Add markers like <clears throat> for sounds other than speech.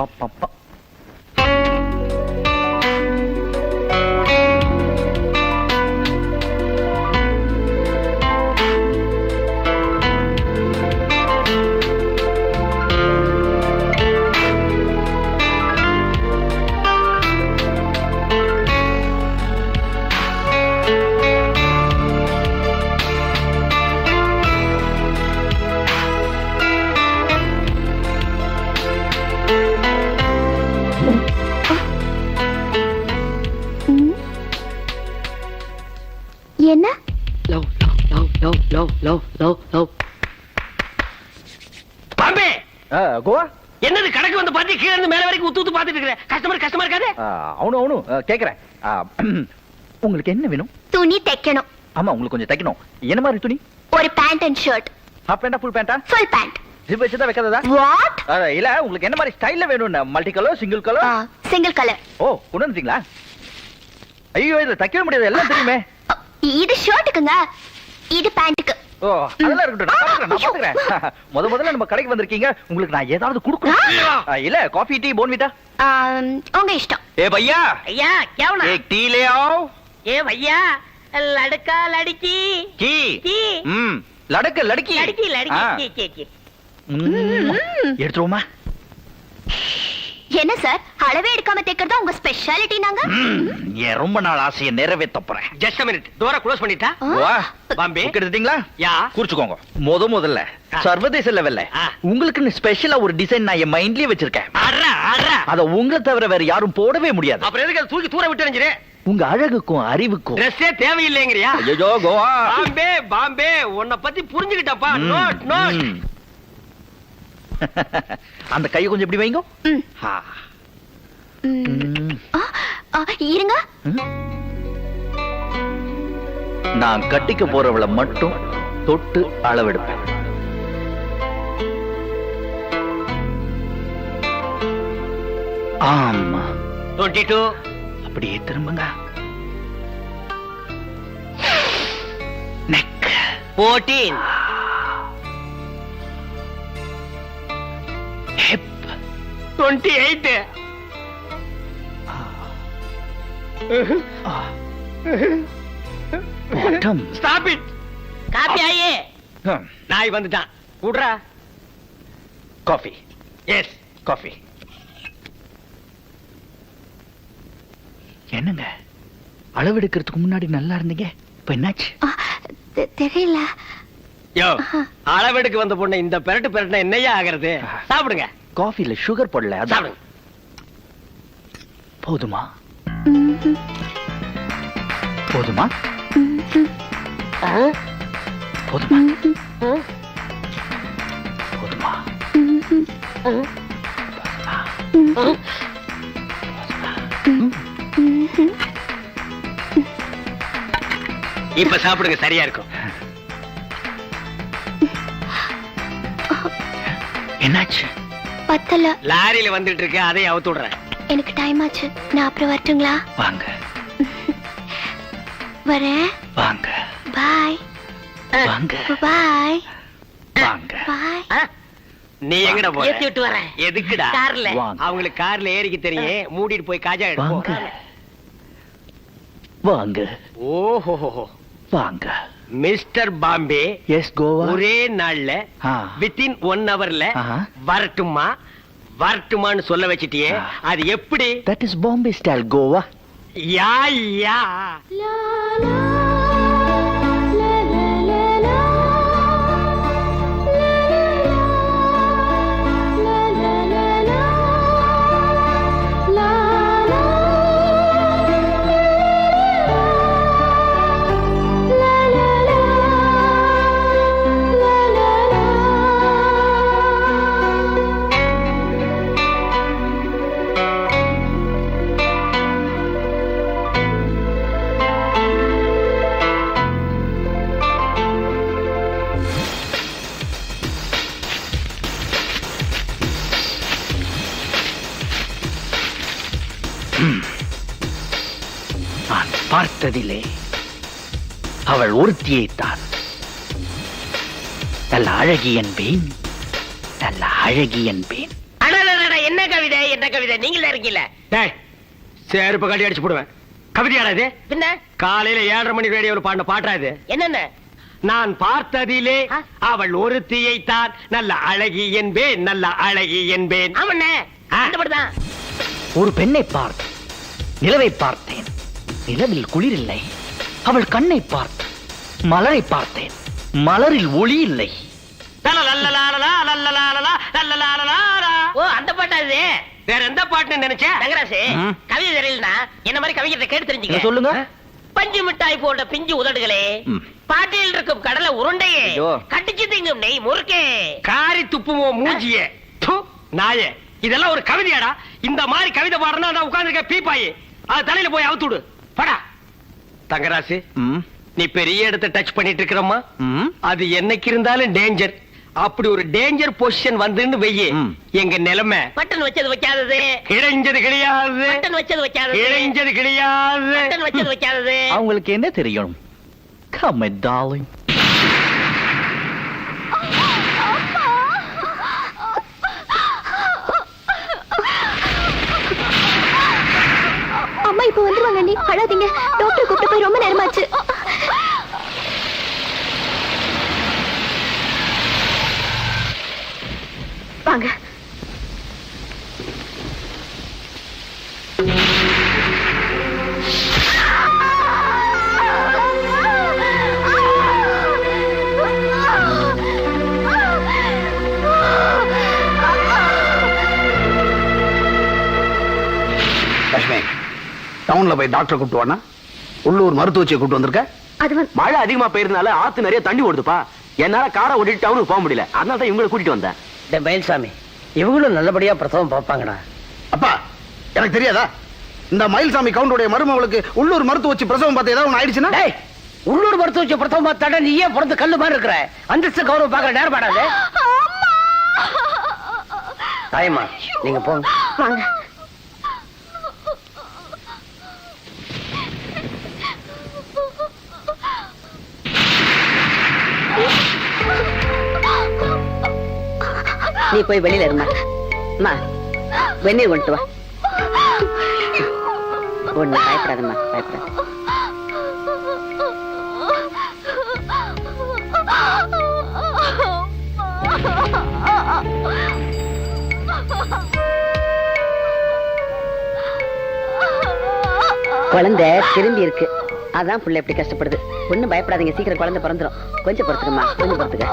அப்பப்பா. ம். பாம்பே! ஆ, கோவா? என்னது கணக்கு வந்து பாத்தி கீழ இருந்து மேல வரைக்கும் ஊத்து ஊத்து பாத்துட்டு இருக்கிற? கஸ்டமர் கஸ்டமர் இருக்காது? ஆ, அவனு அவனு. கேக்குறேன். <clears throat> உங்களுக்கு என்ன வேணும்? துணி தைக்கணும். ஆமா உங்களுக்கு கொஞ்சம் தைக்கணும். என்ன மாதிரி துணி? ஒரு பேண்ட் அண்ட் ஷர்ட் ஹாஃப் பேண்டா ஃபுல் பேண்டா ஃபுல் பேண்ட் ஜிப் வச்சுதான் வைக்கிறதா வாட் இல்ல உங்களுக்கு என்ன மாதிரி ஸ்டைல்ல வேணும் multi colour single colour single colour ஓ கொண்டு வந்துட்டீங்களா? ஐயோ இதுல தைக்கவே முடியாது. எல்லாம் தெரியுமே. இது ஷர்ட்டுக்குங்க இது பேண்ட்டுக்கு ஓ அதெல்லாம் இருக்கட்டும் <laughs> முதல்ல நம்ம கடைக்கு வந்திருக்கீங்க. உங்களுக்கு நான் ஏதாவது கொடுக்கணும். இல்ல காஃபி டீ போன்விட்டா ஆம், இஷ்டம். ஏ பையா? ஐயா கேவனா டீ லே ஆவ் ஏ ஐயா லடுக்கா லடுக்கி. கீ. கீ. லடக்கி லடுக்கி. ஆ, லடுக்கி கி, கி, கி. ம், எடுத்துருவோமா? என்ன சார் அளவே எடுக்காம தைக்கிறதா உங்க ஸ்பெஷாலிட்டி நாங்க? ரொம்ப நாள் ஆசையை நிறைவேத்த போறேன். ஜஸ்ட் மினிட் டோரை க்ளோஸ் பண்ணிட்டா. வா பாம்பே. புக் எடுத்துட்டீங்களா யா. குறிச்சுக்கோங்க. முத முதல்ல. சர்வதேச லெவல்ல. உங்களுக்குன்னு ஸ்பெஷலா ஒரு டிசைன் நான் என் மைண்ட்லயே வச்சிருக்கேன். அத உங்களை தவிர வேற யாரும் போடவே முடியாது. அப்புறம் எதுக்கு அதை தூக்கி தூர விட்டு எறிஞ்சிரு? உங்க அழகுக்கும் அறிவுக்கும். ட்ரெஸ்ஸே தேவையில்லைங்கறியா? ஐயோ கோவா. பாம்பே பாம்பே. உன்னை பத்தி புரிஞ்சுக்கிட்டப்பா. Note note. அந்த கையை கொஞ்சம் இப்படி வைங்க. இருங்க. நான் கட்டிக்க போறவளை மட்டும் தொட்டு அளவெடுப்பேன். ஆமா. Twenty two. அப்படியே திரும்புங்க. Neck fourteen twenty eight bottom stop it copy ஆயே நாய் வந்துட்டான். விடுறா காஃபி எஸ் காஃபி என்னங்க? அளவெடுக்கிறதுக்கு முன்னாடி நல்லா இருந்தீங்க? இப்ப என்னாச்சு? தெரியல. யோ அளவெடுக்கு வந்த பொண்ணு இந்த பெரட்டு பெரட்டுனா என்னையா ஆகிறது? சாப்பிடுங்க. காஃபில சுகர் போடல அதான். போதுமா? போதுமா? போதுமா? போதுமா. இப்ப சாப்பிடுங்க சரியா இருக்கும். என்னாச்சு? பத்தல. லாரியில வந்துட்டு இருக்கு அதையும் அவுத்து விடுறேன். எனக்கு டைம் ஆச்சு. நான் அப்புறம் வரட்டுங்களா? வாங்க. <laughs> வரேன். வாங்க. பாய் வாங்க. பாய் வாங்க. பாய்? நீ எங்கடா போற? ஏத்தி விட்டு வரேன். எதுக்குடா? கார்ல. வாங்க. அவங்களுக்கு கார்ல ஏறிக்க தெரியும். மூடிட்டு போய் காஜா எடுப்போம் வாங்க. வாங்க. ஓஹோ வாங்க. மிஸ்டர் பாம்பே எஸ் கோவா ஒரே நாள்ல. வித்தின் ஒன் ஹவர்ல ஆஹா. வரட்டுமா வரட்டுமான்னு சொல்ல வச்சிட்டியே. அது எப்படி that is Bombay style Goa yeah yeah <clears throat> நான் பார்த்ததிலே அவள் ஒருத்தியை தான் நல்ல அழகி என்பேன் நல்ல அழகி என்பேன் என்ன கவிதை கவிதை? நீங்களே இருக்கீல டேய் செருப்பு கட்டி அடிச்சு போடுவேன். கவிதையாடா இது? பின்ன? காலையில ஏழரை மணி ரேடியோல பாடின பாட்டா இது? என்னென்ன? நான் பார்த்ததிலே? அவள் ஒருத்தியை தான் நல்ல அழகி என்பேன் நல்ல அழகி என்பேன். படம் ஒரு பெண்ணை பார்த்தேன் நிலவை பார்த்தேன் நிலவில் குளிர் இல்லை அவள் கண்ணை பார்த்தேன் மலரை பார்த்தேன் மலரில் ஒளி இல்லை. ஓ அந்த பாட்டா இது வேற எந்த பாட்டுன்னு நினைச்சேன் தங்கராசு. கவிதை தெரியலனா என்ன மாதிரி கவிஞத்தை கேட்டு தெரிஞ்சுக்க சொல்லுங்க பஞ்சு மிட்டாய் போன்ற பிஞ்சு உதடுகளே. பாட்டில் இருக்கும் கடலை உருண்டையே. கட்டிச்சு திங்கும் நெய் முறுக்கே காரி துப்புமோ மூஞ்சியே து, நாயே இதெல்லாம் ஒரு கவிதையாடா இந்த மாதிரி கவிதை பாடுறா நான் உட்கார்ந்துருக்க பீப்பாயி அது தலையில போய் அவுத்து விடு படா. தங்கராசு நீ பெரிய இடத்தை டச் பண்ணிட்டு இருக்கிறம்மா. ம். அது என்னைக்கு இருந்தாலும் டேஞ்சர் அப்படி ஒரு டேஞ்சர் பொசிஷன் வந்துன்னு வெய்ய. எங்க நிலைமை. பட்டன் வச்சது வைக்காதது. இழைஞ்சது கிடையாது. பட்டன் வச்சது வைக்காதது. இழைஞ்சது கிடையாது. பட்டன் வச்சது வைக்காதது. அவங்களுக்கு என்ன தெரியும்? Come, my darling. அம்மா இப்ப வந்துருவாங்க நீ அழாதீங்க. டாக்டர் கூப்பிட்டு டவுன்ல போய் டாக்டர் கூப்பிட்டு வானா உள்ளூர் மருத்துவச்சியை கூப்பிட்டு வந்திருக்க. மழை அதிகமா பெய்யறதுனால ஆத்து நிறைய தண்ணி ஓடுதுப்பா. என்னால காரை ஓட்டிட்டு டவுனுக்கு போக முடியல. அதனால தான் இவங்களை கூட்டிட்டு வந்தேன். டேய் மயில்சாமி இவங்களும் நல்லபடியா பிரசவம் பார்ப்பாங்கடா. அப்பா எனக்கு தெரியாதா? இந்த மயில்சாமி கவுண்டருடைய மருமகளுக்கு உள்ளூர் மருத்துவச்சி பிரசவம் பார்த்து ஏதாவது ஒண்ணு ஆயிடுச்சுன்னா? டேய் உள்ளூர் மருத்துவ வச்சு பிரசவம் பார்த்தாடா நீ ஏன் பிறந்து கல்லு மாதிரி இருக்கிற? அந்தஸ்து கௌரவம் பார்க்கற நேரம் பாடாது. தாயம்மா நீங்க போங்க வாங்க. நீ போய் வெளியில இருமா. அம்மா வெந்நீர் கொண்டு வா. ஒண்ணு பயப்படாதம்மா பயப்படாத. குழந்தை திரும்பி இருக்கு. அதான் புள்ள எப்படி கஷ்டப்படுது. ஒண்ணும் பயப்படாதீங்க. சீக்கிரம் குழந்தை பிறந்துரும். கொஞ்சம் பொறுத்துக்கம்மா கொஞ்சம் பொறுத்துக்க.